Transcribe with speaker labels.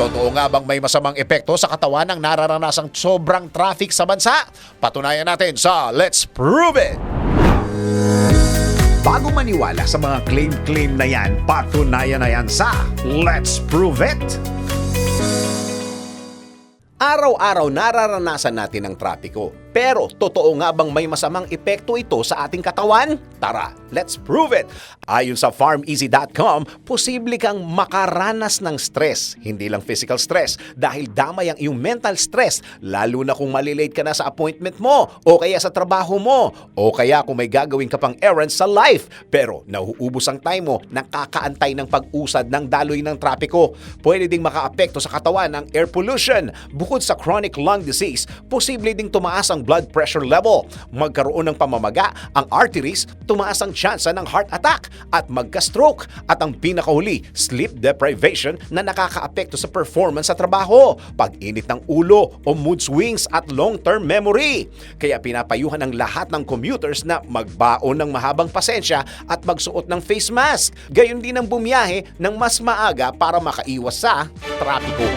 Speaker 1: Totoo nga bang may masamang epekto sa katawan ng nararanasang sobrang traffic sa bansa? Patunayan natin sa Let's Prove It! Bago maniwala sa mga claim-claim na yan, patunayan na yan sa Let's Prove It!
Speaker 2: Araw-araw nararanasan natin ang trapiko. Pero totoo nga bang may masamang epekto ito sa ating katawan? Tara, let's prove it! Ayon sa farmeasy.com, posible kang makaranas ng stress. Hindi lang physical stress dahil damay ang iyong mental stress lalo na kung malilate ka na sa appointment mo o kaya sa trabaho mo o kaya kung may gagawin ka pang errands sa life pero nauubos ang time mo nakakaantay ng pag-usad ng daloy ng trapiko. Pwede ding makaapekto sa katawan ng air pollution. Bukod sa chronic lung disease, posible ding tumaas ang blood pressure level. Magkaroon ng pamamaga ang arteries, tumaas ang tsansa ng heart attack at magka-stroke. At ang pinakahuli, sleep deprivation na nakakaapekto sa performance sa trabaho, pag-init ng ulo o mood swings at long-term memory. Kaya pinapayuhan ang lahat ng commuters na magbaon ng mahabang pasensya at magsuot ng face mask. Gayon din ang bumiyahe ng mas maaga para makaiwas sa trapiko.